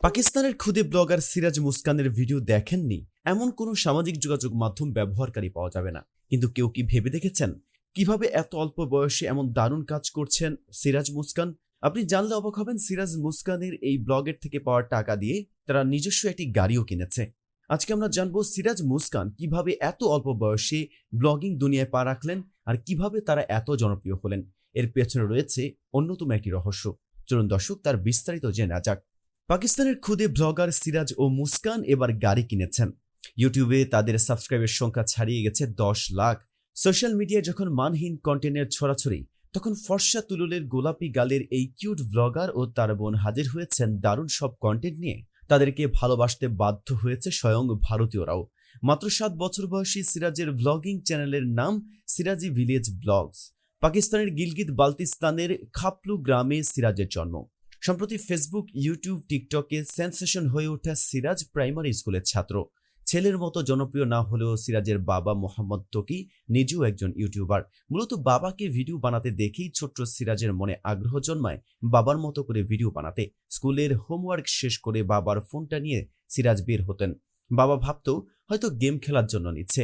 পাকিস্তানের খুদে blogger Siraj মুস্কানের video দেখেননি? এমন কোনো সামাজিক যোগাযোগ মাধ্যম ব্যবহারকারী পাওয়া যাবে না। কিন্তু কেউ কি ভেবে দেখেছেন? কীভাবে এত অল্প বয়সে এমন দারুণ কাজ করছেন সিরাজ মুস্কান? আপনি জানলে অবাক হবেন, সিরাজ মুস্কানের এই ব্লগের থেকে পাওয়ার টাকা দিয়ে তারা নিজস্ব একটি গাড়িও কিনেছে। আজকে আমরা জানব সিরাজ মুস্কান কীভাবে এত অল্প বয়সে ব্লগিং দুনিয়ায় পা রাখলেন আর কীভাবে তারা এত জনপ্রিয় হলেন। এর পেছনে রয়েছে অন্যতম একটি রহস্য। চলুন দর্শক, তার বিস্তারিত জেনা যাক। পাকিস্তানের খুদে ব্লগার সিরাজ ও মুস্কান এবার গাড়ি কিনেছেন। ইউটিউবে তাদের সাবস্ক্রাইবের সংখ্যা ছাড়িয়ে গেছে দশ লাখ। সোশ্যাল মিডিয়ায় যখন মানহীন কন্টেন্টের ছড়াছড়ি, তখন ফর্সা তুলুলের গোলাপি গালের এই কিউট ব্লগার ও তার বোন হাজির হয়েছেন দারুণ সব কন্টেন্ট নিয়ে। তাদেরকে ভালোবাসতে বাধ্য হয়েছে স্বয়ং ভারতীয়রাও। মাত্র সাত বছর বয়সী সিরাজের ব্লগিং চ্যানেলের নাম সিরাজি ভিলেজ ব্লগস। পাকিস্তানের গিলগিত বালতিস্তানের খাপলু গ্রামে সিরাজের জন্ম। সম্প্রতি ফেসবুক, ইউটিউব, টিকটকে সেন্সেশন হয়ে ওঠা সিরাজ প্রাইমারি স্কুলের ছাত্র। ছেলের মতো জনপ্রিয় না হলেও সিরাজের বাবা মোহাম্মদ তকি নিজেও একজন ইউটিউবার। মূলত বাবাকে ভিডিও বানাতে দেখেই ছোট্ট সিরাজের মনে আগ্রহ জন্মায় বাবার মতো করে ভিডিও বানাতে। স্কুলের হোমওয়ার্ক শেষ করে বাবার ফোনটা নিয়ে সিরাজ বের হতেন। বাবা ভাবতো হয়তো গেম খেলার জন্য নিচ্ছে।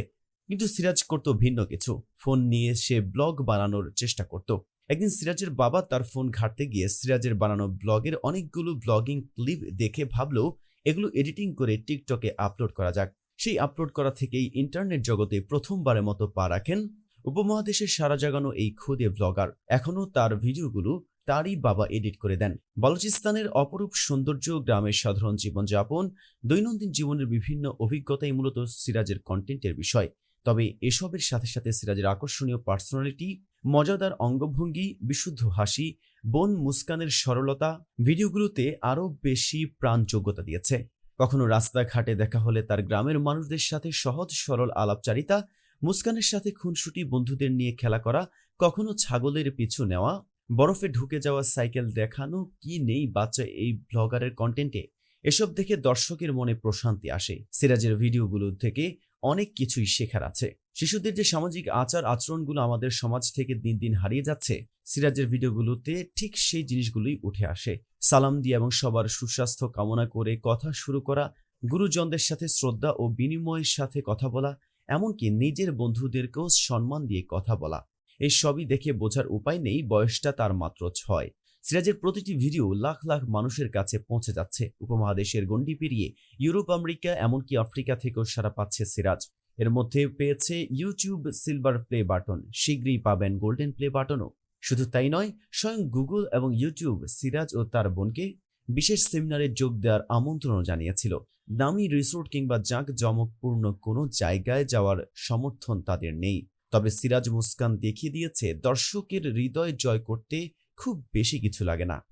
কিন্তু সিরাজ করত ভিন্ন কিছু। ফোন নিয়ে সে ব্লগ বানানোর চেষ্টা করত। একদিন সিরাজের বাবা তার ফোন ঘাটতে গিয়ে সিরাজের বানানো ব্লগের অনেকগুলো ব্লগিং ক্লিপ দেখে ভাবলো, এগুলো এডিটিং করে টিকটকে আপলোড করা যাক। সেই আপলোড করা থেকেই ইন্টারনেট জগতে প্রথমবারের মতো পা রাখেন উপমহাদেশের সারা জাগানো এই খুদে ব্লগার। এখনও তার ভিডিওগুলো তারই বাবা এডিট করে দেন। বালুচিস্তানের অপরূপ সৌন্দর্য, গ্রামের সাধারণ জীবনযাপন, দৈনন্দিন জীবনের বিভিন্ন অভিজ্ঞতাই মূলত সিরাজের কন্টেন্টের বিষয়। তবে এসবের সাথে সাথে সিরাজের আকর্ষণীয় পার্সোনালিটি, মজাদার অঙ্গভঙ্গি, বিশুদ্ধ হাসি, বোন মুস্কানের সরলতা ভিডিওগুলোতে আরও বেশি প্রাণযোগ্যতা দিয়েছে। কখনো রাস্তাঘাটে দেখা হলে তার গ্রামের মানুষদের সাথে সহজ সরল আলাপচারিতা, মুস্কানের সাথে খুনসুটি বন্ধুদের নিয়ে খেলা করা, কখনো ছাগলের পিছু নেওয়া, বরফে ঢুকে যাওয়া সাইকেল দেখানো, কি নেই বাচ্চা এই ব্লগারের কন্টেন্টে এসব দেখে দর্শকের মনে প্রশান্তি আসে। সিরাজের ভিডিওগুলো থেকে অনেক কিছুই শেখার আছে। শিশুদের যে সামাজিক আচার আচরণগুলো আমাদের সমাজ থেকে দিন দিন হারিয়ে যাচ্ছে, সিরাজের ভিডিওগুলোতে ঠিক সেই জিনিসগুলোই উঠে আসে। সালাম দিয়ে এবং সবার সুস্বাস্থ্য কামনা করে কথা শুরু করা, গুরুজনদের সাথে শ্রদ্ধা ও বিনিময়ের সাথে কথা বলা, এমনকি নিজের বন্ধুদেরকেও সম্মান দিয়ে কথা বলা। এই সবই দেখে বোঝার উপায় নেই, বয়সটা তার মাত্র ছয়। সিরাজের প্রতিটি ভিডিও লাখ লাখ মানুষের কাছে পৌঁছে যাচ্ছে। উপমহাদেশের গণ্ডি পেরিয়ে ইউরোপ, আমেরিকা, এমনকি আফ্রিকা থেকেও সারা পাচ্ছে সিরাজ। এর মধ্যে পেয়েছে ইউটিউব সিলভার প্লে বাটন। শীঘ্রই পাবেন গোল্ডেন প্লে বাটনও। শুধু তাই নয়, স্বয়ং গুগল এবং ইউটিউব সিরাজ ও তার বোনকে বিশেষ সেমিনারে যোগ দেওয়ার আমন্ত্রণও জানিয়েছিল। দামি রিসোর্ট কিংবা জাঁক জমকপূর্ণ কোনো জায়গায় যাওয়ার সমর্থন তাদের নেই। তবে সিরাজ মুস্কান দেখিয়ে দিয়েছে, দর্শকের হৃদয় জয় করতে খুব বেশি কিছু লাগে না।